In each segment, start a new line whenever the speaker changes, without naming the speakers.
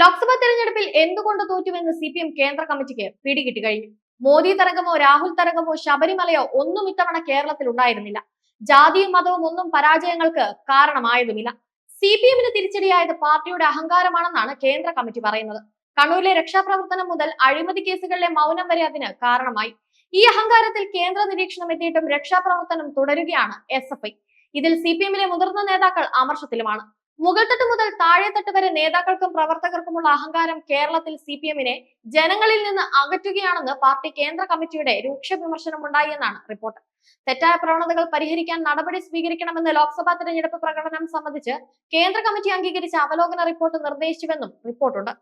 ലോക്സഭാ തെരഞ്ഞെടുപ്പിൽ എന്തുകൊണ്ട് തോറ്റുവെന്ന് C P M കേന്ദ്ര കമ്മിറ്റിക്ക് പിടികിട്ടി കഴിഞ്ഞു മോദി തരംഗമോ രാഹുൽ തരംഗമോ ശബരിമലയോ ഒന്നും ഇത്തവണ കേരളത്തിൽ ഉണ്ടായിരുന്നില്ല. ജാതിയും മതവും ഒന്നും പരാജയങ്ങൾക്ക് കാരണമായതുമില്ല. സി പി എമ്മിന് തിരിച്ചടിയായത് പാർട്ടിയുടെ അഹങ്കാരമാണെന്നാണ് കേന്ദ്ര കമ്മിറ്റി പറയുന്നത്. കണ്ണൂരിലെ രക്ഷാപ്രവർത്തനം മുതൽ അഴിമതി കേസുകളിലെ മൗനം വരെ അതിന് കാരണമായി. ഈ അഹങ്കാരത്തിൽ കേന്ദ്ര നിരീക്ഷണം എത്തിയിട്ടും രക്ഷാപ്രവർത്തനം തുടരുകയാണ് എസ് എഫ് ഐ. ഇതിൽ സി പി എമ്മിലെ മുതിർന്ന നേതാക്കൾ അമർഷത്തിലുമാണ്. മുകൾത്തട്ട് മുതൽ താഴെത്തട്ട് വരെ നേതാക്കൾക്കും പ്രവർത്തകർക്കുമുള്ള അഹങ്കാരം കേരളത്തിൽ സി പി എമ്മിനെ ജനങ്ങളിൽ നിന്ന് അകറ്റുകയാണെന്ന് പാർട്ടി കേന്ദ്ര കമ്മിറ്റിയുടെ രൂക്ഷ വിമർശനമുണ്ടായി എന്നാണ് റിപ്പോർട്ട്. തെറ്റായ പ്രവണതകൾ പരിഹരിക്കാൻ നടപടി സ്വീകരിക്കണമെന്ന് ലോക്സഭാ തെരഞ്ഞെടുപ്പ് പ്രകടനം സംബന്ധിച്ച് കേന്ദ്ര കമ്മിറ്റി അംഗീകരിച്ച അവലോകന റിപ്പോർട്ട് നിർദ്ദേശിച്ചുവെന്നും റിപ്പോർട്ടുണ്ട്.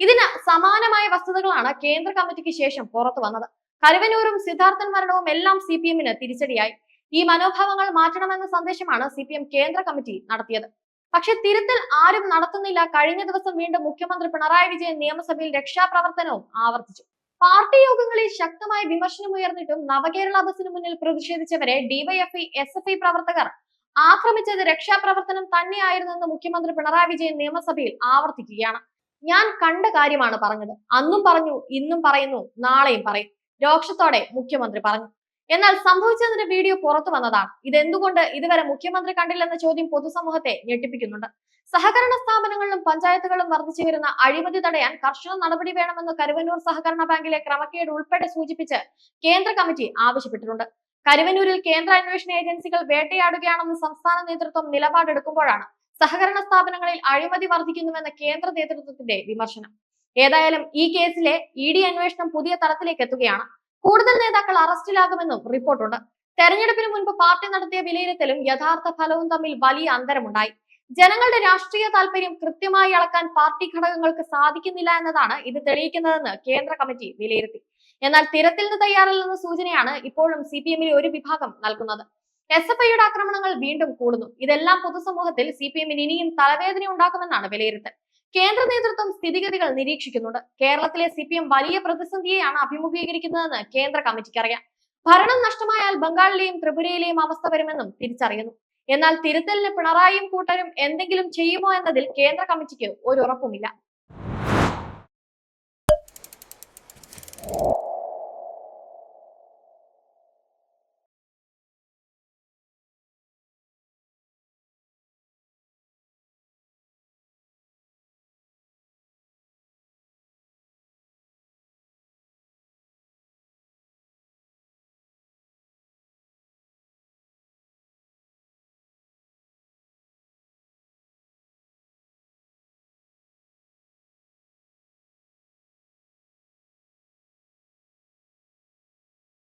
ഇതിന് സമാനമായ വസ്തുതകളാണ് കേന്ദ്ര കമ്മിറ്റിക്ക് ശേഷം പുറത്തു വന്നത്. കരുവനൂരും സിദ്ധാർത്ഥൻ മരണവും എല്ലാം സി പി എമ്മിന് തിരിച്ചടിയായി. ഈ മനോഭാവങ്ങൾ മാറ്റണമെന്ന സന്ദേശമാണ് സി പി എം കേന്ദ്ര കമ്മിറ്റി നടത്തിയത്. പക്ഷെ തിരുത്തൽ ആരും നടത്തുന്നില്ല. കഴിഞ്ഞ ദിവസം വീണ്ടും മുഖ്യമന്ത്രി പിണറായി വിജയൻ നിയമസഭയിൽ രക്ഷാപ്രവർത്തനവും ആവർത്തിച്ചു. പാർട്ടി യോഗങ്ങളിൽ ശക്തമായ വിമർശനമുയർന്നിട്ടും നവകേരള ബസിന് മുന്നിൽ പ്രതിഷേധിച്ചവരെ ഡിവൈഎഫ്ഐ എസ് എഫ് ഐ പ്രവർത്തകർ ആക്രമിച്ചത് രക്ഷാപ്രവർത്തനം തന്നെയായിരുന്നെന്ന് മുഖ്യമന്ത്രി പിണറായി വിജയൻ നിയമസഭയിൽ ആവർത്തിക്കുകയാണ്. ഞാൻ കണ്ട കാര്യമാണ് പറഞ്ഞത്. അന്നും പറഞ്ഞു ഇന്നും പറയുന്നു നാളെയും പറയും. രോക്ഷത്തോടെ മുഖ്യമന്ത്രി പറഞ്ഞു. എന്നാൽ സംഭവിച്ചതിന്റെ വീഡിയോ പുറത്തു വന്നതാണ്. ഇതെന്തുകൊണ്ട് ഇതുവരെ മുഖ്യമന്ത്രി കണ്ടില്ലെന്ന ചോദ്യം പൊതുസമൂഹത്തെ ഞെട്ടിപ്പിക്കുന്നുണ്ട്. സഹകരണ സ്ഥാപനങ്ങളിലും പഞ്ചായത്തുകളും വർദ്ധിച്ചു വരുന്ന അഴിമതി തടയാൻ കർശന നടപടി വേണമെന്ന് കരുവന്നൂർ സഹകരണ ബാങ്കിലെ ക്രമക്കേട് ഉൾപ്പെടെ സൂചിപ്പിച്ച് കേന്ദ്ര കമ്മിറ്റി ആവശ്യപ്പെട്ടിട്ടുണ്ട്. കരുവന്നൂരിൽ കേന്ദ്ര അന്വേഷണ ഏജൻസികൾ വേട്ടയാടുകയാണെന്ന് സംസ്ഥാന നേതൃത്വം നിലപാടെടുക്കുമ്പോഴാണ് സഹകരണ സ്ഥാപനങ്ങളിൽ അഴിമതി വർദ്ധിക്കുന്നുവെന്ന കേന്ദ്ര നേതൃത്വത്തിന്റെ വിമർശനം. ഏതായാലും ഈ കേസിലെ ഇ ഡി അന്വേഷണം പുതിയ തലത്തിലേക്ക് എത്തുകയാണ്. കൂടുതൽ നേതാക്കൾ അറസ്റ്റിലാകുമെന്നും റിപ്പോർട്ടുണ്ട്. തെരഞ്ഞെടുപ്പിന് മുൻപ് പാർട്ടി നടത്തിയ വിലയിരുത്തലും യഥാർത്ഥ ഫലവും തമ്മിൽ വലിയ അന്തരമുണ്ടായി. ജനങ്ങളുടെ രാഷ്ട്രീയ താല്പര്യം കൃത്യമായി അളക്കാൻ പാർട്ടി ഘടകങ്ങൾക്ക് സാധിക്കുന്നില്ല എന്നതാണ് ഇത് തെളിയിക്കുന്നതെന്ന് കേന്ദ്ര കമ്മിറ്റി വിലയിരുത്തി. എന്നാൽ തിരത്തിന് തയ്യാറല്ലെന്ന സൂചനയാണ് ഇപ്പോഴും സി പി എമ്മിലെ ഒരു വിഭാഗം നൽകുന്നത്. എസ് എഫ് ഐയുടെ ആക്രമണങ്ങൾ വീണ്ടും കൂടുന്നു. ഇതെല്ലാം പൊതുസമൂഹത്തിൽ സി പി എമ്മിന് ഇനിയും തലവേദന ഉണ്ടാക്കുമെന്നാണ് വിലയിരുത്തൽ. കേന്ദ്ര നേതൃത്വം സ്ഥിതിഗതികൾ നിരീക്ഷിക്കുന്നുണ്ട്. കേരളത്തിലെ സി വലിയ പ്രതിസന്ധിയെയാണ് അഭിമുഖീകരിക്കുന്നതെന്ന് കേന്ദ്ര കമ്മിറ്റിക്ക് അറിയാം. ഭരണം നഷ്ടമായാൽ ബംഗാളിലെയും ത്രിപുരയിലെയും അവസ്ഥ വരുമെന്നും തിരിച്ചറിയുന്നു. എന്നാൽ തിരുത്തലിന് പിണറായിയും കൂട്ടരും എന്തെങ്കിലും ചെയ്യുമോ എന്നതിൽ കേന്ദ്ര കമ്മിറ്റിക്ക് ഒരു ഉറപ്പുമില്ല.